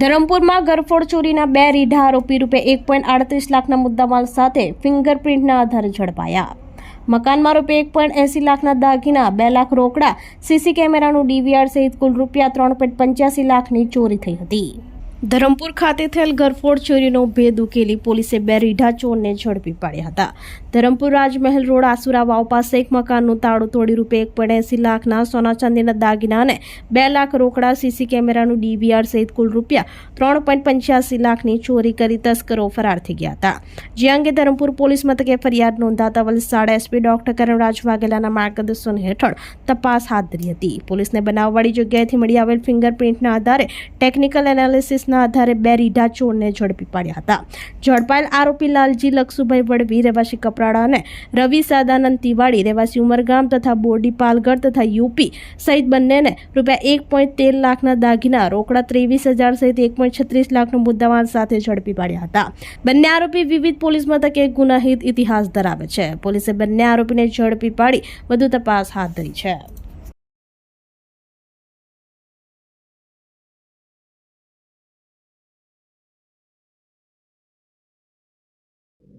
ધરમપુરમાં ગરફોડ ચોરીના બે રીઢા આરોપી રૂપે એક પોઈન્ટ આડત્રીસ લાખના મુદ્દામાલ સાથે ફિંગરપ્રિન્ટના આધારે ઝડપાયા. મકાનમાં રૂપે એક પોઈન્ટ એંસી લાખના દાગીના, બે લાખ રોકડા, સીસી કેમેરાનું ડીવીઆર સહિત કુલ રૂપિયા ત્રણ પોઈન્ટ પંચ્યાસી લાખની ચોરી થઈ હતી. ધરમપુર ખાતે થયેલ ગરફોડ ચોરીનો ભેદ ઉકેલી પોલીસે બે રીઢા ચોરને ઝડપી પાડ્યા હતા. ધરમપુર રાજમહેલ રોડ આસુરા વાવ પાસે એક મકાનનું તાળું તોડી રૂપે એક પોઈન્ટ એંસી લાખના સોના ચાંદીના દાગીના અને બે લાખ રોકડા સીસી કેમેરાનું ડીવીઆર સહિત કુલ રૂપિયા ત્રણ પોઈન્ટ પંચ્યાસી લાખની ચોરી કરી તસ્કરો ફરાર થઈ ગયા હતા. જે અંગે ધરમપુર પોલીસ મથકે ફરિયાદ નોંધાતા વલસાડ એસપી ડોક્ટર કરણરાજ વાઘેલાના માર્ગદર્શન હેઠળ તપાસ હાથ ધરી હતી. પોલીસને બનાવવાળી જગ્યાએથી મળી આવેલ ફિંગરપ્રિન્ટના આધારે ટેકનિકલ એનાલિસિસના આધારે બે રીઢા ચોરને ઝડપી પાડ્યા હતા. ઝડપાયેલ આરોપી લાલજી લક્ષુભાઈ વડવી, રહેવાસી કપરાડા અને રવિ સાદાનંદ તિવાડી, રહેવાસી ઉમરગામ તથા બોરડી પાલગઢ તથા યુપી સહિત બંનેને રૂપિયા એક પોઈન્ટ તેર લાખના દાગીના, રોકડા ત્રેવીસ હજાર સહિત એક પોઈન્ટ છત્રીસ લાખનો મુદ્દામાલ સાથે ઝડપી પાડ્યા હતા. બંને આરોપી વિવિધ પોલીસ મથકે ગુનાહિત ઇતિહાસ ધરાવે છે. પોલીસે બંને આરોપીને ઝડપી પાડી વધુ તપાસ હાથ ધરી છે.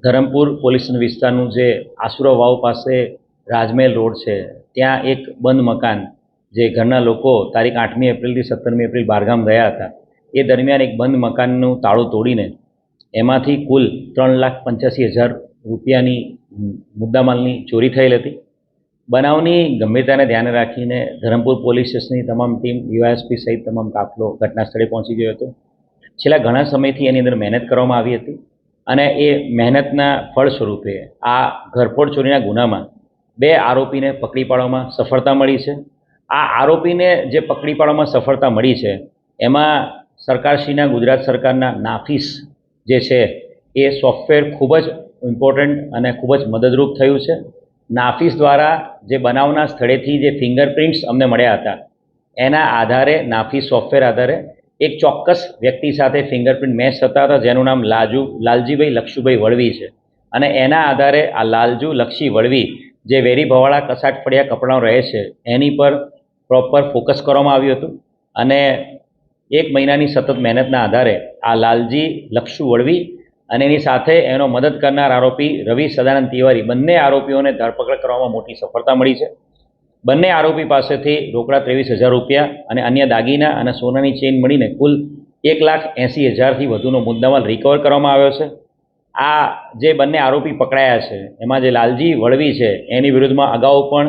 ધરમપુર પોલીસ વિસ્તારનું જે આસુરા વાવ પાસે રાજમહેલ રોડ છે, ત્યાં એક બંધ મકાન જે ઘરના લોકો તારીખ આઠમી એપ્રિલથી સત્તરમી એપ્રિલ બહારગામ ગયા હતા, એ દરમિયાન એક બંધ મકાનનું તાળું તોડીને એમાંથી કુલ ત્રણ લાખ પંચ્યાસી હજાર રૂપિયાની મુદ્દામાલની ચોરી થયેલ હતી. બનાવની ગંભીરતાને ધ્યાને રાખીને ધરમપુર પોલીસ સ્ટેશનની તમામ ટીમ ડીવાયએસપી સહિત તમામ કાફલો ઘટના સ્થળે પહોંચી ગયો હતો. છેલ્લા ઘણા સમયથી એની અંદર મહેનત કરવામાં આવી હતી. અને એ મહેનતના ફળ સ્વરૂપે આ ઘરફોડ ચોરીના ગુનામાં બે આરોપીને પકડી પાડવામાં સફળતા મળી છે. આ આરોપીને જે પકડી પાડવામાં સફળતા મળી છે, એમાં સરકારશ્રીના, ગુજરાત સરકારના નાફીસ જે છે, એ સોફ્ટવેર ખૂબ જ ઇમ્પોર્ટન્ટ અને ખૂબ જ મદદરૂપ થયું છે. નાફીસ દ્વારા જે બનાવના સ્થળેથી જે ફિંગરપ્રિન્ટ્સ અમને મળ્યા હતા, એના આધારે, નાફીસ સોફ્ટવેર આધારે એક ચોક્કસ વ્યક્તિ સાથે ફિંગરપ્રિન્ટ મેચ થતા હતા, જેનું નામ લાજુ, લાલજીભાઈ લક્ષુભાઈ વળવી છે. અને એના આધારે આ લાલજુ લક્ષી વળવી, જે વેરી ભવાળા કસાટ ફળિયા કપડાં રહે છે, એની પર પ્રોપર ફોકસ કરવામાં આવ્યું હતું. અને એક મહિનાની સતત મહેનતના આધારે આ લાલજી લક્ષુ વળવી અને એની સાથે એનો મદદ કરનાર આરોપી રવિ સદાનંદ તિવારી. બંને આરોપીઓને ધરપકડ કરવામાં મોટી સફળતા મળી છે. બંને આરોપી પાસેથી રોકડા ત્રેવીસ હજાર રૂપિયા અને અન્ય દાગીના અને સોનાની ચેઇન મળીને કુલ એક લાખ એંસી હજારથી વધુનો મુદ્દામાલ રિકવર કરવામાં આવ્યો છે. આ જે બંને આરોપી પકડાયા છે, એમાં જે લાલજી વળવી છે, એની વિરુદ્ધમાં અગાઉ પણ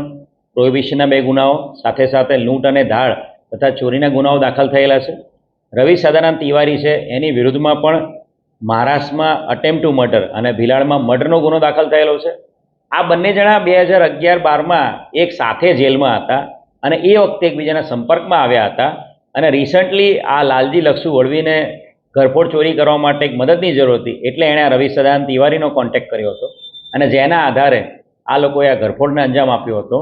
પ્રોહિબિશનના બે ગુનાઓ, સાથે સાથે લૂંટ અને ધાડ તથા ચોરીના ગુનાઓ દાખલ થયેલા છે. રવિ સદાનંદ તિવારી છે, એની વિરુદ્ધમાં પણ મહારાષ્ટ્રમાં અટેમ્પ ટુ મર્ડર અને ભિલાડમાં મર્ડરનો ગુનો દાખલ થયેલો છે. આ બંને જણા બે હજાર અગિયાર બારમાં એક સાથે જેલમાં હતા અને એ વખતે એકબીજાના સંપર્કમાં આવ્યા હતા અને રિસન્ટલી આ લાલજી લક્ષુ વળવીને ઘરફોડ ચોરી કરવા માટે એક મદદની જરૂર હતી એટલે એણે રવિ સદાનંદ તિવારીનો કોન્ટેક્ટ કર્યો હતો અને જેના આધારે આ લોકોએ આ ઘરફોડને અંજામ આપ્યો હતો.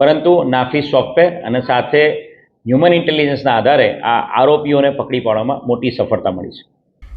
પરંતુ નાફીસ સોફ્ટવેર અને સાથે હ્યુમન ઇન્ટેલિજન્સના આધારે આ આરોપીઓને પકડી પાડવામાં મોટી સફળતા મળી છે.